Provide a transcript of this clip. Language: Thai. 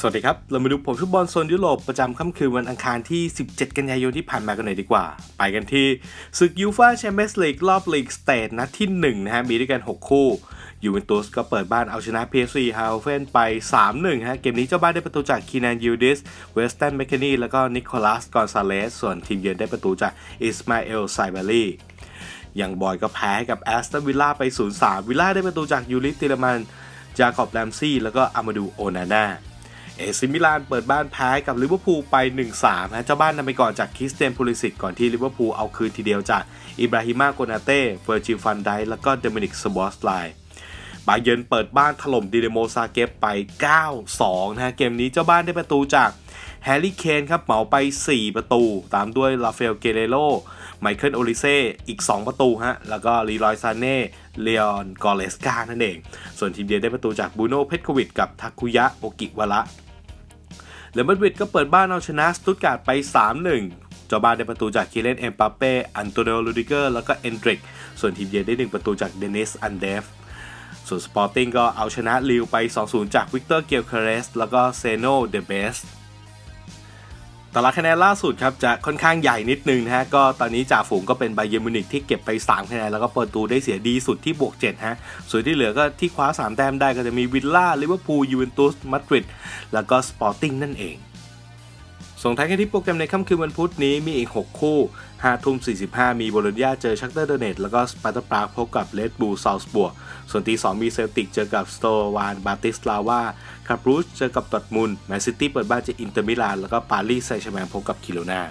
สวัสดีครับ เรามาดูผลฟุตบอลโซนยุโรปประจำค่ำคืนวันอังคารที่ 17 กันยายนที่ผ่านมากันหน่อยดีกว่า ไปกันที่ศึกยูฟ่าแชมเปี้ยนส์ลีกรอบลีกสเตทนัดที่ 1 นะฮะ มีด้วยกัน 6 คู่ยูเวนตุสก็เปิดบ้านเอาชนะ PSV ฮาเฟนไป 3-1 ฮะ เกมนี้เจ้าบ้านได้ประตูจากคีนานยูดิส เวสตันแมคเคนีแล้วก็นิโคลัสกอนซาเลส ส่วนทีมเยือนได้ประตูจากอิสมาเอลไซเบรีอย่างบอยก็แพ้ให้กับแอสตันวิลล่าไป 0-3 วิลล่าได้ประตูจากยูริสติเลมัน จาคอบแรมซี่ แล้วก็อามาดูโอนาน่า เอซิมิลานเปิดบ้านแพ้กับลิเวอร์พูลไป 1-3ฮะเจ้าบ้านนำไปก่อนจากคริสเตียนพูลิสิตก่อนที่ลิเวอร์พูลเอาคืนทีเดียวจากอิบราฮิมาโกนาเต้เฟอร์จิลฟันไดแล้วก็เดมินิกสบอสไลบาเยิร์นเปิดบ้านถล่มดิเดโมซาเกฟไป 9-2นะฮะเกมนี้เจ้าบ้านได้ประตูจากแฮร์รี่เคนครับเหมาไป 4 ประตู ตามด้วยลาเฟลเกเรโรไมเคิลโอลิเซ่อีก 2 ประตูฮะแล้วก็ลีรอยซานเน่เลออนกอเลสกานั่นเอง ส่วนทีมเยือนได้ประตูจากบูโน่เพชรควิดกับทักคุยะโอกิวระ เรอัลมาดริดก็เปิดบ้านเอาชนะสตุตการ์ดไป 3-1 เจ้าบ้านได้ประตูจากคีเลนเอ็มปาเป้ อันโตเนโอลูดิเกอร์ แล้วก็เอนดริก ส่วนทีมเยือนได้ 1 ประตูจากเดนิส อันเดฟ ส่วนสปอร์ติ้งก็เอาชนะลิวไป 2-0 จากวิกเตอร์ เกียลเคเรส แล้วก็เซโน เดเบสารางคะแนนล่าสุดครับจะค่อนข้างใหญ่นิดนึงนะฮะก็ตอนนี้จ่าฝูงก็เป็นไบเยร์มิวนิกที่เก็บไป 3 คะแนนแล้วก็เปิดตูได้เสียดีสุดที่บวก7ฮะส่วนที่เหลือก็ที่คว้า 3 แต้มได้ก็จะมีวิลล่าลิเวอร์พูลยูเวนตุสมาดริดแล้วก็สปอร์ติ้งนั่นเอง ส่งท้ายกันที่โปรแกรมในค่ำคืนวันพุธนี้มีอีก 6 คู่5ทุ่ม 45 มีโบโลญญาเจอชักเตอร์เดเนตแล้วก็สปาร์ตาปรากพบกับเลดบูซาลส์บัวส่วนตี 2 มีเซลติกเจอกับสโตวานบาติสลาวาคาบรูชเจอกับดอร์ทมุนแมนซิตี้เปิดบ้านเจออินเตอร์มิลานแล้วก็ปารีสแซงต์แชร์แมงพบกับคิโลนา